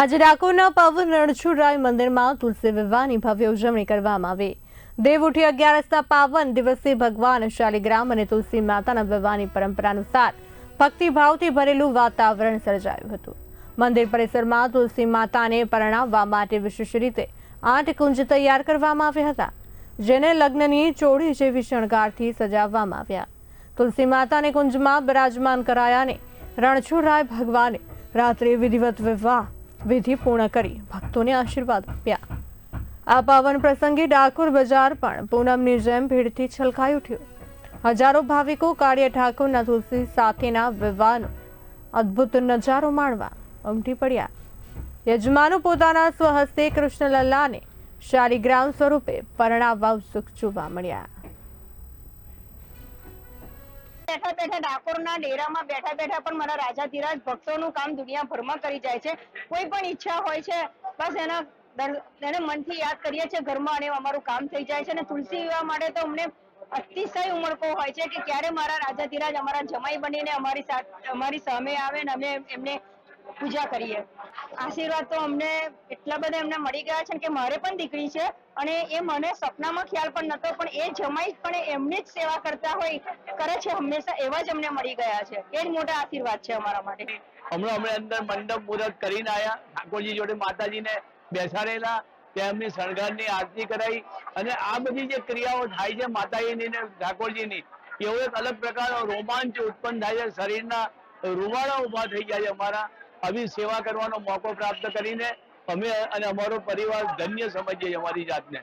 આજે ડાકોરના પાવન રણછોડરાય મંદિરમાં તુલસી વિવાહની ભવ્ય ઉજવણી કરવામાં આવી. દેવ ઉઠી અગિયારસના પાવન દિવસે ભગવાન શાલિગ્રામ અને તુલસી માતાના વિવાહની પરંપરા અનુસાર ભક્તિભાવથી ભરેલું વાતાવરણ સર્જાયું હતું. મંદિર પરિસરમાં તુલસી માતાને પરણાવવા માટે વિશેષ રીતે આઠ કુંજ તૈયાર કરવામાં આવ્યા હતા, જેને લગ્નની ચોળી જેવી શણગારથી સજાવવામાં આવ્યા. તુલસી માતાને કુંજમાં બિરાજમાન કરાયા અને રણછોડરાય ભગવાને રાત્રે વિધિવત વિવાહ વિધિ પૂર્ણ કરી ભક્તોને આશીર્વાદ આપ્યા. આ પાવન પ્રસંગે ડાકોર બજાર પણ પૂનમની જેમ ભીડથી છલકાઈ ઉઠ્યું. હજારો ભાવિકો કાળિયા ઠાકોરના તુલસી સાથેના વિવાહનો અદ્ભુત નજારો માણવા ઉમટી પડ્યા. યજમાનો પોતાના સ્વહસ્તે કૃષ્ણલલ્લાને શાલિગ્રામ સ્વરૂપે પરણાવવા ઉત્સુક જોવા મળ્યા. બેઠા બેઠા ડાકોરના ડેરામાં બેઠા બેઠા પણ મારા રાજા ધીરાજ ભક્તોનું કામ દુનિયાભરમાં કરી જાય છે. કોઈ પણ ઈચ્છા હોય છે, બસ એના એને મનથી યાદ કરીએ છીએ, ઘરમાં અને અમારું કામ થઈ જાય છે. અને તુલસી વિવાહ માટે તો અમને અતિશય ઉમળકો હોય છે કે ક્યારે મારા રાજા ધીરાજ અમારા જમાઈ બનીને અમારી સાથે, અમારી સામે આવે ને અમે એમને પૂજા કરીએ. આશીર્વાદ તો અમને એટલા બધા એમને મળી ગયા છે કે મારે પણ દીકરી છે અને એ મને સપનામાં ખ્યાલ પણ નતો પણ એ જમાઈ પણ એમની જ સેવા કરતા હોય, કરે છે, હંમેશા એવા જ અમને મળી ગયા છે. એ જ મોટા આશીર્વાદ છે અમારા માટે. હમણાં અમે અંદર મંડપ મુહૂર્ત કરીને આવ્યા ઠાકોરજી જોડે માતાજીને બેસાડેલા ત્યાં એમની શણગારની આરતી કરાઈ અને આ બધી જે ક્રિયાઓ થાય છે માતાજીની ને ઠાકોરજીની, એવો એક અલગ પ્રકારનો રોમાંચ ઉત્પન્ન થાય છે. શરીરના રૂવાડા ઊભા થઈ જાય અમારા. આવી સેવા કરવાનો મોકો પ્રાપ્ત કરીને અમે અને અમારો પરિવાર ધન્ય સમજીએ અમારી જાતને.